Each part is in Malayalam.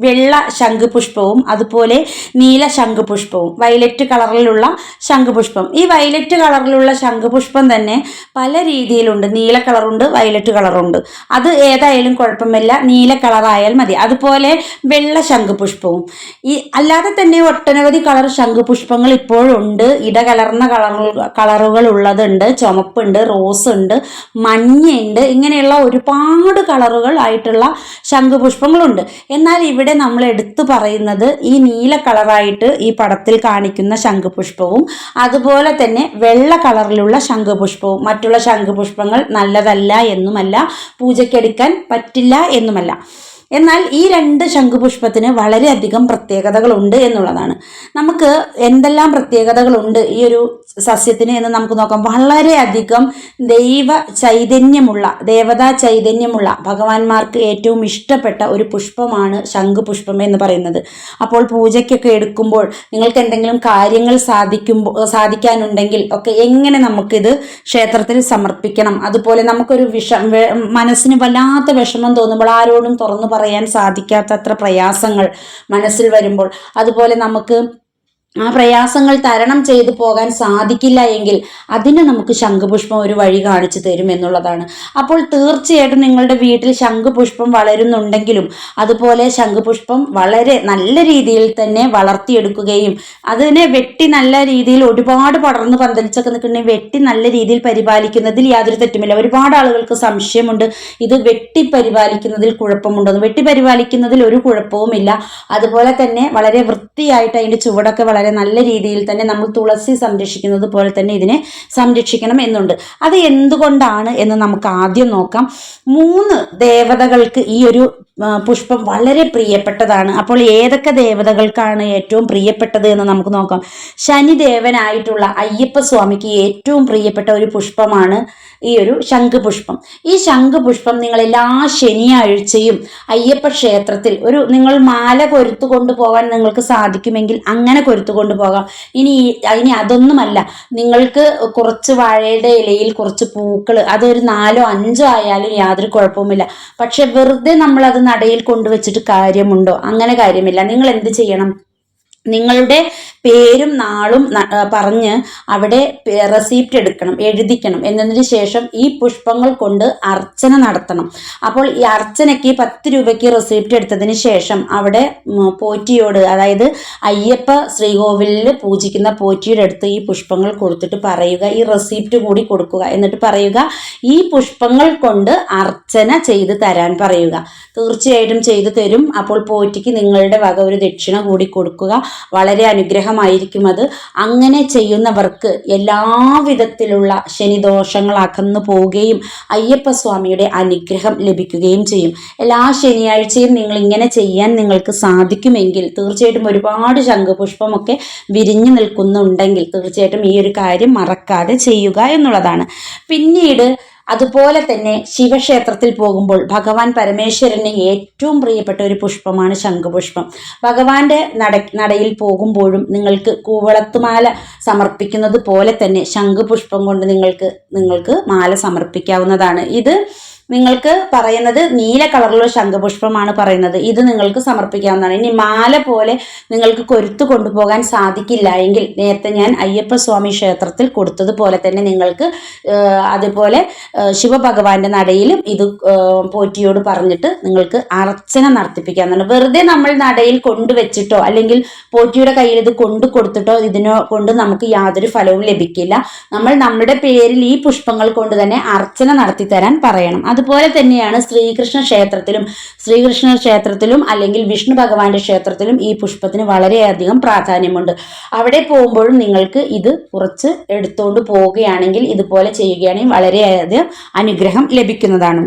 വെള്ള ശംഖുപുഷ്പവും അതുപോലെ നീല ശംഖുപുഷ്പവും വയലറ്റ് കളറിലുള്ള ശംഖുപുഷ്പം. ഈ വയലറ്റ് കളറിലുള്ള ശംഖുപുഷ്പം തന്നെ പല രീതിയിലുണ്ട്. നീല കളറുണ്ട് വയലറ്റ് കളറുണ്ട്. അത് ഏതായാലും കുഴപ്പമില്ല. നീല കളറായാൽ മതി. അതുപോലെ വെള്ള ശംഖുപുഷ്പവും. ഈ അല്ലാതെ തന്നെ ഒട്ടനവധി കളർ ശംഖുപുഷ്പങ്ങൾ ഇപ്പോഴുണ്ട് ഇടകലർന്ന കളർ കളറുകൾ ഉള്ളതുണ്ട്. ചുമപ്പുണ്ട് റോസ് ഉണ്ട് മഞ്ഞയുണ്ട്. ഇങ്ങനെയുള്ള ഒരുപാട് കളറുകൾ ആയിട്ടുള്ള ശംഖുപുഷ്പങ്ങളുണ്ട്. എന്നാൽ ഇവിടെ നമ്മൾ എടുത്തു പറയുന്നത് ഈ നീല കളറായിട്ട് ഈ പടത്തിൽ കാണിക്കുന്ന ശംഖുപുഷ്പവും അതുപോലെ തന്നെ വെള്ള കളറിലുള്ള ശംഖുപുഷ്പവും. മറ്റുള്ള ശംഖുപുഷ്പങ്ങൾ നല്ലതല്ല എന്നുമല്ല പൂജയ്ക്കെടുക്കാൻ പറ്റില്ല എന്നുമല്ല. എന്നാൽ ഈ രണ്ട് ശംഖുപുഷ്പത്തിന് വളരെയധികം പ്രത്യേകതകളുണ്ട് എന്നുള്ളതാണ്. നമുക്ക് എന്തെല്ലാം പ്രത്യേകതകളുണ്ട് ഈ ഒരു സസ്യത്തിന് എന്ന് നമുക്ക് നോക്കാം. വളരെയധികം ദൈവ ചൈതന്യമുള്ള ദേവതാ ചൈതന്യമുള്ള ഭഗവാന്മാർക്ക് ഏറ്റവും ഇഷ്ടപ്പെട്ട ഒരു പുഷ്പമാണ് ശംഖുപുഷ്പം എന്ന് പറയുന്നത്. അപ്പോൾ പൂജയ്ക്കൊക്കെ എടുക്കുമ്പോൾ നിങ്ങൾക്ക് എന്തെങ്കിലും കാര്യങ്ങൾ സാധിക്കുമ്പോൾ സാധിക്കാനുണ്ടെങ്കിൽ ഒക്കെ എങ്ങനെ നമുക്കിത് ക്ഷേത്രത്തിൽ സമർപ്പിക്കണം? അതുപോലെ നമുക്കൊരു വിഷ മനസ്സിന് വല്ലാത്ത വിഷമം തോന്നുമ്പോൾ ആരോടും തുറന്നു പറയാൻ സാധിക്കാത്തത്ര പ്രയാസങ്ങൾ മനസ്സിൽ വരുമ്പോൾ. അതുപോലെ നമുക്ക് ആ പ്രയാസങ്ങൾ തരണം ചെയ്തു പോകാൻ സാധിക്കില്ല എങ്കിൽ അതിന് നമുക്ക് ശംഖുപുഷ്പം ഒരു വഴി കാണിച്ചു തരും എന്നുള്ളതാണ്. അപ്പോൾ തീർച്ചയായിട്ടും നിങ്ങളുടെ വീട്ടിൽ ശംഖുപുഷ്പം വളരുന്നുണ്ടെങ്കിലും അതുപോലെ ശംഖുപുഷ്പം വളരെ നല്ല രീതിയിൽ തന്നെ വളർത്തിയെടുക്കുകയും അതിനെ വെട്ടി നല്ല രീതിയിൽ ഒരുപാട് പടർന്ന് പന്തലിച്ചൊക്കെ നിൽക്കുന്നുണ്ടെങ്കിൽ വെട്ടി നല്ല രീതിയിൽ പരിപാലിക്കുന്നതിൽ യാതൊരു തെറ്റുമില്ല. ഒരുപാട് ആളുകൾക്ക് സംശയമുണ്ട്. ഇത് വെട്ടി പരിപാലിക്കുന്നതിൽ കുഴപ്പമുണ്ടോ വെട്ടി പരിപാലിക്കുന്നതിൽ ഒരു കുഴപ്പവുമില്ല. അതുപോലെ തന്നെ വളരെ വൃത്തിയായിട്ട് അതിന്റെ ചുവടൊക്കെ വളരെ നല്ല രീതിയിൽ തന്നെ നമ്മൾ തുളസി സംരക്ഷിക്കുന്നത് പോലെ തന്നെ ഇതിനെ സംരക്ഷിക്കണം എന്നുണ്ട്. അത് എന്തുകൊണ്ടാണ് എന്ന് നമുക്ക് ആദ്യം നോക്കാം. മൂന്ന് ദേവതകൾക്ക് ഈ ഒരു പുഷ്പം വളരെ പ്രിയപ്പെട്ടതാണ്. അപ്പോൾ ഏതൊക്കെ ദേവതകൾക്കാണ് ഏറ്റവും പ്രിയപ്പെട്ടത് എന്ന് നമുക്ക് നോക്കാം. ശനിദേവനായിട്ടുള്ള അയ്യപ്പ സ്വാമിക്ക് ഏറ്റവും പ്രിയപ്പെട്ട ഒരു പുഷ്പമാണ് ഈ ഒരു ശംഖുപുഷ്പം. ഈ ശംഖുപുഷ്പം നിങ്ങൾ എല്ലാ ശനിയാഴ്ചയും അയ്യപ്പ ക്ഷേത്രത്തിൽ ഒരു നിങ്ങൾ മാല കൊരുത്തു കൊണ്ടുപോകാൻ നിങ്ങൾക്ക് സാധിക്കുമെങ്കിൽ അങ്ങനെ കൊരുത്തു കൊണ്ടുപോകാം. ഇനി ഇനി അതൊന്നുമല്ല. നിങ്ങൾക്ക് കുറച്ച് വാഴയുടെ ഇലയിൽ കുറച്ച് പൂക്കൾ അതൊരു നാലോ അഞ്ചോ ആയാലും യാതൊരു കുഴപ്പവുമില്ല. പക്ഷെ വെറുതെ നമ്മളത് നടയിൽ കൊണ്ടുവച്ചിട്ട് കാര്യമുണ്ടോ? അങ്ങനെ കാര്യമില്ല. നിങ്ങൾ എന്ത് ചെയ്യണം? നിങ്ങളുടെ പേരും നാളും പറഞ്ഞ് അവിടെ റെസീപ്റ്റ് എടുക്കണം എഴുതിക്കണം. എന്നതിന് ശേഷം ഈ പുഷ്പങ്ങൾ കൊണ്ട് അർച്ചന നടത്തണം. അപ്പോൾ ഈ അർച്ചനയ്ക്ക് പത്ത് രൂപയ്ക്ക് റെസീപ്റ്റ് എടുത്തതിന് ശേഷം അവിടെ പോറ്റിയോട് അതായത് അയ്യപ്പ ശ്രീകോവിലിൽ പൂജിക്കുന്ന പോറ്റിയുടെ അടുത്ത് ഈ പുഷ്പങ്ങൾ കൊടുത്തിട്ട് പറയുക ഈ റെസീപ്റ്റ് കൂടി കൊടുക്കുക. എന്നിട്ട് പറയുക ഈ പുഷ്പങ്ങൾ കൊണ്ട് അർച്ചന ചെയ്ത് തരാൻ പറയുക. തീർച്ചയായിട്ടും ചെയ്തു തരും. അപ്പോൾ പോറ്റിക്ക് നിങ്ങളുടെ വക ഒരു ദക്ഷിണ കൂടി കൊടുക്കുക. വളരെ അനുഗ്രഹമായിരിക്കും അത്. അങ്ങനെ ചെയ്യുന്നവർക്ക് എല്ലാവിധത്തിലുള്ള ശനിദോഷങ്ങൾ അകന്നു പോവുകയും അയ്യപ്പ സ്വാമിയുടെ അനുഗ്രഹം ലഭിക്കുകയും ചെയ്യും. എല്ലാ ശനിയാഴ്ചയും നിങ്ങൾ ഇങ്ങനെ ചെയ്യാൻ നിങ്ങൾക്ക് സാധിക്കുമെങ്കിൽ തീർച്ചയായിട്ടും ഒരുപാട് ശംഖുപുഷ്പമൊക്കെ വിരിഞ്ഞു നിൽക്കുന്നുണ്ടെങ്കിൽ തീർച്ചയായിട്ടും ഈ ഒരു കാര്യം മറക്കാതെ ചെയ്യുക എന്നുള്ളതാണ്. പിന്നീട് അതുപോലെ തന്നെ ശിവക്ഷേത്രത്തിൽ പോകുമ്പോൾ ഭഗവാൻ പരമേശ്വരന് ഏറ്റവും പ്രിയപ്പെട്ട ഒരു പുഷ്പമാണ് ശംഖുപുഷ്പം. ഭഗവാന്റെ നട നടയിൽ പോകുമ്പോഴും നിങ്ങൾക്ക് കൂവളത്തുമാല സമർപ്പിക്കുന്നത് പോലെ തന്നെ ശംഖുപുഷ്പം കൊണ്ട് നിങ്ങൾക്ക് നിങ്ങൾക്ക് മാല സമർപ്പിക്കാവുന്നതാണ്. ഇത് നിങ്ങൾക്ക് പറയുന്നത് നീല കളറിലുള്ള ശംഖപുഷ്പമാണ് പറയുന്നത്. ഇത് നിങ്ങൾക്ക് സമർപ്പിക്കാവുന്നതാണ്. ഇനി മാല പോലെ നിങ്ങൾക്ക് കൊരുത്തു കൊണ്ടുപോകാൻ സാധിക്കില്ല എങ്കിൽ നേരത്തെ ഞാൻ അയ്യപ്പ സ്വാമി ക്ഷേത്രത്തിൽ കൊടുത്തതുപോലെ തന്നെ നിങ്ങൾക്ക് അതുപോലെ ശിവഭഗവാന്റെ നടയിലും ഇത് പോറ്റിയോട് പറഞ്ഞിട്ട് നിങ്ങൾക്ക് അർച്ചന നടത്തിപ്പിക്കാവുന്നതാണ്. വെറുതെ നമ്മൾ നടയിൽ കൊണ്ടുവച്ചിട്ടോ അല്ലെങ്കിൽ പോറ്റിയുടെ കയ്യിൽ ഇത് കൊണ്ടു കൊടുത്തിട്ടോ ഇതിനോ കൊണ്ട് നമുക്ക് യാതൊരു ഫലവും ലഭിക്കില്ല. നമ്മൾ നമ്മുടെ പേരിൽ ഈ പുഷ്പങ്ങൾ കൊണ്ട് തന്നെ അർച്ചന നടത്തി തരാൻ പറയണം അതുപോലെ തന്നെയാണ് ശ്രീകൃഷ്ണ ക്ഷേത്രത്തിലും ശ്രീകൃഷ്ണ ക്ഷേത്രത്തിലും അല്ലെങ്കിൽ വിഷ്ണു ഭഗവാന്റെ ക്ഷേത്രത്തിലും ഈ പുഷ്പത്തിന് വളരെയധികം പ്രാധാന്യമുണ്ട്. അവിടെ പോകുമ്പോഴും നിങ്ങൾക്ക് ഇത് കുറച്ച് എടുത്തുകൊണ്ട് പോവുകയാണെങ്കിൽ ഇതുപോലെ ചെയ്യുകയാണെങ്കിൽ വളരെയധികം അനുഗ്രഹം ലഭിക്കുന്നതാണ്.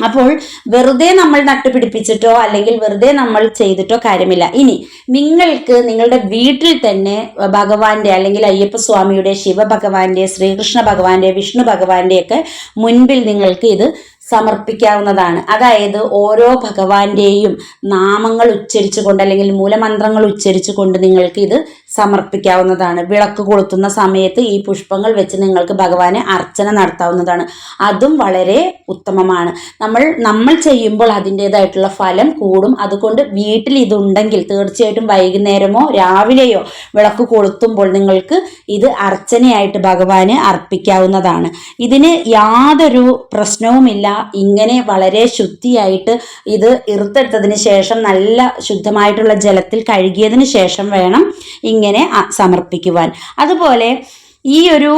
അപ്പോൾ വെറുതെ നമ്മൾ നട്ടുപിടിപ്പിച്ചിട്ടോ അല്ലെങ്കിൽ വെറുതെ നമ്മൾ ചെയ്തിട്ടോ കാര്യമില്ല. ഇനി നിങ്ങൾക്ക് നിങ്ങളുടെ വീട്ടിൽ തന്നെ ഭഗവാന്റെ അല്ലെങ്കിൽ അയ്യപ്പ സ്വാമിയുടെ ശിവഭഗവാന്റെ ശ്രീകൃഷ്ണ ഭഗവാന്റെ വിഷ്ണു ഭഗവാന്റെ ഒക്കെ മുൻപിൽ നിങ്ങൾക്ക് ഇത് സമർപ്പിക്കാവുന്നതാണ്. അതായത് ഓരോ ഭഗവാന്റെയും നാമങ്ങൾ ഉച്ചരിച്ചുകൊണ്ട് അല്ലെങ്കിൽ മൂലമന്ത്രങ്ങൾ ഉച്ചരിച്ചുകൊണ്ട് നിങ്ങൾക്ക് ഇത് സമർപ്പിക്കാവുന്നതാണ്. വിളക്ക് കൊളുത്തുന്ന സമയത്ത് ഈ പുഷ്പങ്ങൾ വെച്ച് നിങ്ങൾക്ക് ഭഗവാനെ അർച്ചന നടത്താവുന്നതാണ്. അതും വളരെ ഉത്തമമാണ്. നമ്മൾ നമ്മൾ ചെയ്യുമ്പോൾ അതിന്റെതായിട്ടുള്ള ഫലം കൂടും. അതുകൊണ്ട് വീട്ടിൽ ഇതുണ്ടെങ്കിൽ തീർച്ചയായിട്ടും വൈകുന്നേരമോ രാവിലെയോ വിളക്ക് കൊളുത്തുമ്പോൾ നിങ്ങൾക്ക് ഇത് അർച്ചനയായിട്ട് ഭഗവാന് അർപ്പിക്കാവുന്നതാണ്. ഇതിന് യാതൊരു പ്രശ്നവുമില്ല. ഇങ്ങനെ വളരെ ശുദ്ധിയായിട്ട് ഇത് ഇറുത്തെടുത്തതിന് ശേഷം നല്ല ശുദ്ധമായിട്ടുള്ള ജലത്തിൽ കഴുകിയതിന് ശേഷം വേണം ഇങ്ങനെ സമർപ്പിക്കുവാൻ. അതുപോലെ ഈ ഒരു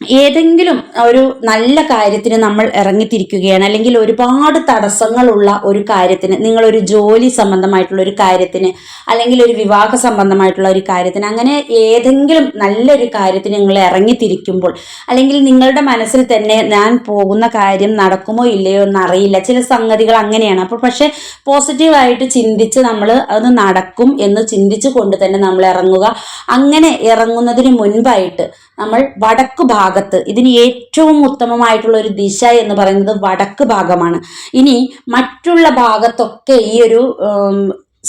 ഏതെങ്കിലും ഒരു നല്ല കാര്യത്തിന് നമ്മൾ ഇറങ്ങിത്തിരിക്കുകയാണ് അല്ലെങ്കിൽ ഒരുപാട് തടസ്സങ്ങളുള്ള ഒരു കാര്യത്തിന് നിങ്ങളൊരു ജോലി സംബന്ധമായിട്ടുള്ള ഒരു കാര്യത്തിന് അല്ലെങ്കിൽ ഒരു വിവാഹ സംബന്ധമായിട്ടുള്ള ഒരു കാര്യത്തിന് അങ്ങനെ ഏതെങ്കിലും നല്ലൊരു കാര്യത്തിന് നിങ്ങൾ ഇറങ്ങിത്തിരിക്കുമ്പോൾ അല്ലെങ്കിൽ നിങ്ങളുടെ മനസ്സിൽ തന്നെ ഞാൻ പോകുന്ന കാര്യം നടക്കുമോ ഇല്ലയോ എന്നറിയില്ല. ചില സംഗതികൾ അങ്ങനെയാണ്. അപ്പോൾ പക്ഷേ പോസിറ്റീവായിട്ട് ചിന്തിച്ച് നമ്മൾ അത് നടക്കും എന്ന് ചിന്തിച്ചു കൊണ്ട് തന്നെ നമ്മൾ ഇറങ്ങുക. അങ്ങനെ ഇറങ്ങുന്നതിന് മുൻപായിട്ട് നമ്മൾ വടക്ക് ഭാഗത്ത് ഇതിന് ഏറ്റവും ഉത്തമമായിട്ടുള്ള ഒരു ദിശ എന്ന് പറയുന്നത് വടക്ക് ഭാഗമാണ്. ഇനി മറ്റുള്ള ഭാഗത്തൊക്കെ ഈ ഒരു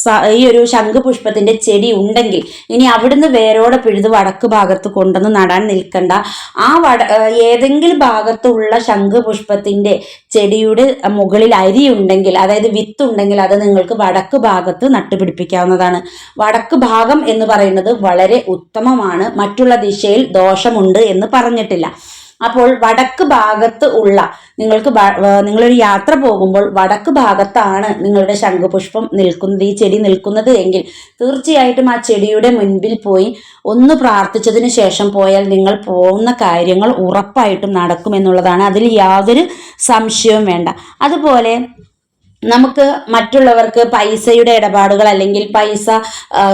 ഈ ഒരു ശംഖുപുഷ്പത്തിന്റെ ചെടി ഉണ്ടെങ്കിൽ ഇനി അവിടുന്ന് വേരോടെ പിഴുത് വടക്ക് ഭാഗത്ത് കൊണ്ടുവന്ന് നടാൻ നിൽക്കണ്ട. ആ വട ഏതെങ്കിലും ഭാഗത്തുള്ള ശംഖുപുഷ്പത്തിന്റെ ചെടിയുടെ മുകളിൽ അരി ഉണ്ടെങ്കിൽ അതായത് വിത്ത് ഉണ്ടെങ്കിൽ അത് നിങ്ങൾക്ക് വടക്ക് ഭാഗത്ത് നട്ടുപിടിപ്പിക്കാവുന്നതാണ്. വടക്ക് ഭാഗം എന്ന് പറയുന്നത് വളരെ ഉത്തമമാണ്. മറ്റുള്ള ദിശയിൽ ദോഷമുണ്ട് എന്ന് പറഞ്ഞിട്ടില്ല. അപ്പോൾ വടക്ക് ഭാഗത്ത് ഉള്ള നിങ്ങൾക്ക് നിങ്ങളൊരു യാത്ര പോകുമ്പോൾ വടക്ക് ഭാഗത്താണ് നിങ്ങളുടെ ശംഖുപുഷ്പം നിൽക്കുന്നത് ഈ ചെടി നിൽക്കുന്നത് എങ്കിൽ തീർച്ചയായിട്ടും ആ ചെടിയുടെ മുൻപിൽ പോയി ഒന്ന് പ്രാർത്ഥിച്ചതിന് ശേഷം പോയാൽ നിങ്ങൾ പോകുന്ന കാര്യങ്ങൾ ഉറപ്പായിട്ടും നടക്കുമെന്നുള്ളതാണ്. അതിൽ യാതൊരു സംശയവും വേണ്ട. അതുപോലെ നമുക്ക് മറ്റുള്ളവർക്ക് പൈസയുടെ ഇടപാടുകൾ അല്ലെങ്കിൽ പൈസ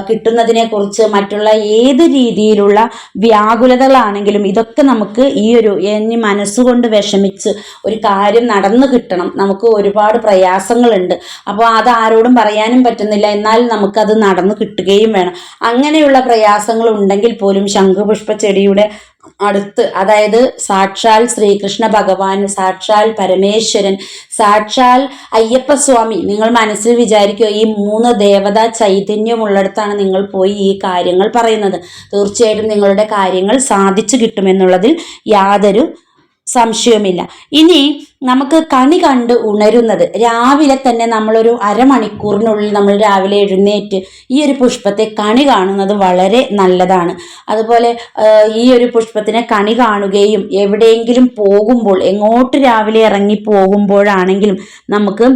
കിട്ടുന്നതിനെക്കുറിച്ച് കിട്ടുന്നതിനെ കുറിച്ച് മറ്റുള്ള ഏത് രീതിയിലുള്ള വ്യാകുലതകളാണെങ്കിലും ഇതൊക്കെ നമുക്ക് ഈ ഒരു ഇനി മനസ്സുകൊണ്ട് വിഷമിച്ച് ഒരു കാര്യം നടന്നു കിട്ടണം. നമുക്ക് ഒരുപാട് പ്രയാസങ്ങളുണ്ട്. അപ്പോൾ അത് ആരോടും പറയാനും പറ്റുന്നില്ല. എന്നാൽ നമുക്കത് നടന്നു കിട്ടുകയും വേണം. അങ്ങനെയുള്ള പ്രയാസങ്ങൾ ഉണ്ടെങ്കിൽ പോലും ശംഖുപുഷ്പ ചെടിയുടെ അടുത്ത് അതായത് സാക്ഷാൽ ശ്രീകൃഷ്ണ ഭഗവാൻ സാക്ഷാൽ പരമേശ്വരൻ സാക്ഷാൽ അയ്യപ്പസ്വാമി. നിങ്ങൾ മനസ്സിൽ വിചാരിക്കുക ഈ മൂന്ന് ദേവതാ ചൈതന്യമുള്ളിടത്താണ് നിങ്ങൾ പോയി ഈ കാര്യങ്ങൾ പറയുന്നത്. തീർച്ചയായിട്ടും നിങ്ങളുടെ കാര്യങ്ങൾ സാധിച്ചു കിട്ടുമെന്നുള്ളതിൽ യാതൊരു സംശയവുമില്ല. ഇനി നമുക്ക് കണി കണ്ട് ഉണരുന്നത്. രാവിലെ തന്നെ നമ്മളൊരു അരമണിക്കൂറിനുള്ളിൽ നമ്മൾ രാവിലെ എഴുന്നേറ്റ് ഈ ഒരു പുഷ്പത്തെ കണി കാണുന്നത് വളരെ നല്ലതാണ്. അതുപോലെ ഈ ഒരു പുഷ്പത്തിനെ കണി കാണുകയും എവിടെയെങ്കിലും പോകുമ്പോൾ എങ്ങോട്ട് രാവിലെ ഇറങ്ങി പോകുമ്പോഴാണെങ്കിലും നമുക്ക്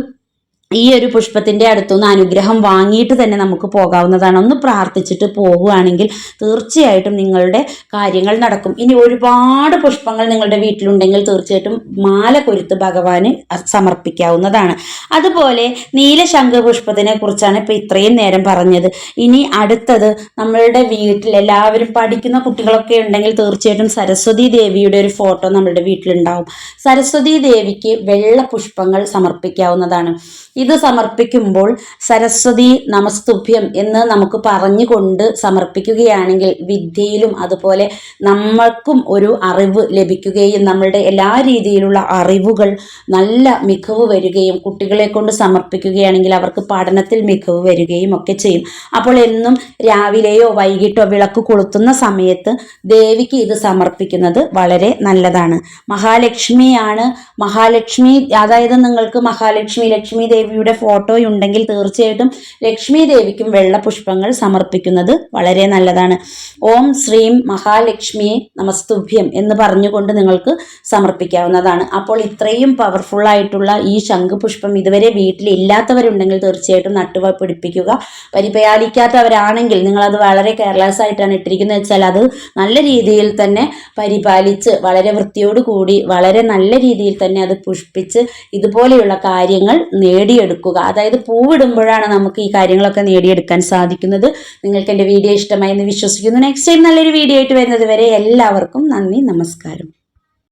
ഈ ഒരു പുഷ്പത്തിന്റെ അടുത്തുനിന്ന് അനുഗ്രഹം വാങ്ങിയിട്ട് തന്നെ നമുക്ക് പോകാവുന്നതാണ്. ഒന്ന് പ്രാർത്ഥിച്ചിട്ട് പോകുകയാണെങ്കിൽ തീർച്ചയായിട്ടും നിങ്ങളുടെ കാര്യങ്ങൾ നടക്കും. ഇനി ഒരുപാട് പുഷ്പങ്ങൾ നിങ്ങളുടെ വീട്ടിലുണ്ടെങ്കിൽ തീർച്ചയായിട്ടും മാല കൊരുത്ത് ഭഗവാന് സമർപ്പിക്കാവുന്നതാണ്. അതുപോലെ നീലശംഖ പുഷ്പത്തിനെ കുറിച്ചാണ് ഇപ്പൊ ഇത്രയും നേരം പറഞ്ഞത്. ഇനി അടുത്തത് നമ്മളുടെ വീട്ടിൽ എല്ലാവരും പഠിക്കുന്ന കുട്ടികളൊക്കെ ഉണ്ടെങ്കിൽ തീർച്ചയായിട്ടും സരസ്വതി ദേവിയുടെ ഒരു ഫോട്ടോ നമ്മളുടെ വീട്ടിലുണ്ടാവും. സരസ്വതി ദേവിക്ക് വെള്ള പുഷ്പങ്ങൾ സമർപ്പിക്കാവുന്നതാണ്. ഇത് സമർപ്പിക്കുമ്പോൾ സരസ്വതി നമസ്തുഭ്യം എന്ന് നമുക്ക് പറഞ്ഞുകൊണ്ട് സമർപ്പിക്കുകയാണെങ്കിൽ വിദ്യയിലും അതുപോലെ നമ്മൾക്കും ഒരു അറിവ് ലഭിക്കുകയും നമ്മളുടെ എല്ലാ രീതിയിലുള്ള അറിവുകൾ നല്ല മികവ് വരികയും കുട്ടികളെ കൊണ്ട് സമർപ്പിക്കുകയാണെങ്കിൽ അവർക്ക് പഠനത്തിൽ മികവ് വരികയും ഒക്കെ ചെയ്യും. അപ്പോൾ എന്നും രാവിലെയോ വൈകിട്ടോ വിളക്ക് കൊളുത്തുന്ന സമയത്ത് ദേവിക്ക് ഇത് സമർപ്പിക്കുന്നത് വളരെ നല്ലതാണ്. മഹാലക്ഷ്മിയാണ്. മഹാലക്ഷ്മി അതായത് നിങ്ങൾക്ക് മഹാലക്ഷ്മി ലക്ഷ്മി ദേവിയുടെ ഫോട്ടോ ഉണ്ടെങ്കിൽ തീർച്ചയായിട്ടും ലക്ഷ്മി ദേവിക്കും വെള്ളപുഷ്പങ്ങൾ സമർപ്പിക്കുന്നത് വളരെ നല്ലതാണ്. ഓം ശ്രീം മഹാലക്ഷ്മിയെ നമസ്തുഭ്യം എന്ന് പറഞ്ഞുകൊണ്ട് നിങ്ങൾക്ക് സമർപ്പിക്കാവുന്നതാണ്. അപ്പോൾ ഇത്രയും പവർഫുൾ ആയിട്ടുള്ള ഈ ശംഖുപുഷ്പം ഇതുവരെ വീട്ടിൽ ഇല്ലാത്തവരുണ്ടെങ്കിൽ തീർച്ചയായിട്ടും നട്ടുവ പിടിപ്പിക്കുക. പരിപാലിക്കാത്തവരാണെങ്കിൽ നിങ്ങളത് വളരെ കെയർലെസ് ആയിട്ടാണ് ഇട്ടിരിക്കുന്നത്. വെച്ചാൽ അത് നല്ല രീതിയിൽ തന്നെ പരിപാലിച്ച് വളരെ വൃത്തിയോടുകൂടി വളരെ നല്ല രീതിയിൽ തന്നെ അത് പുഷ്പിച്ച് ഇതുപോലെയുള്ള കാര്യങ്ങൾ നേടിയെടുക്കുക. അതായത് പൂവിടുമ്പോഴാണ് നമുക്ക് ഈ കാര്യങ്ങളൊക്കെ നേടിയെടുക്കാൻ സാധിക്കുന്നത്. നിങ്ങൾക്ക് എന്റെ വീഡിയോ ഇഷ്ടമായി എന്ന് വിശ്വസിക്കുന്നു. നെക്സ്റ്റ് ടൈം നല്ലൊരു വീഡിയോ ആയിട്ട് വരുന്നത് വരെ എല്ലാവർക്കും നന്ദി നമസ്കാരം.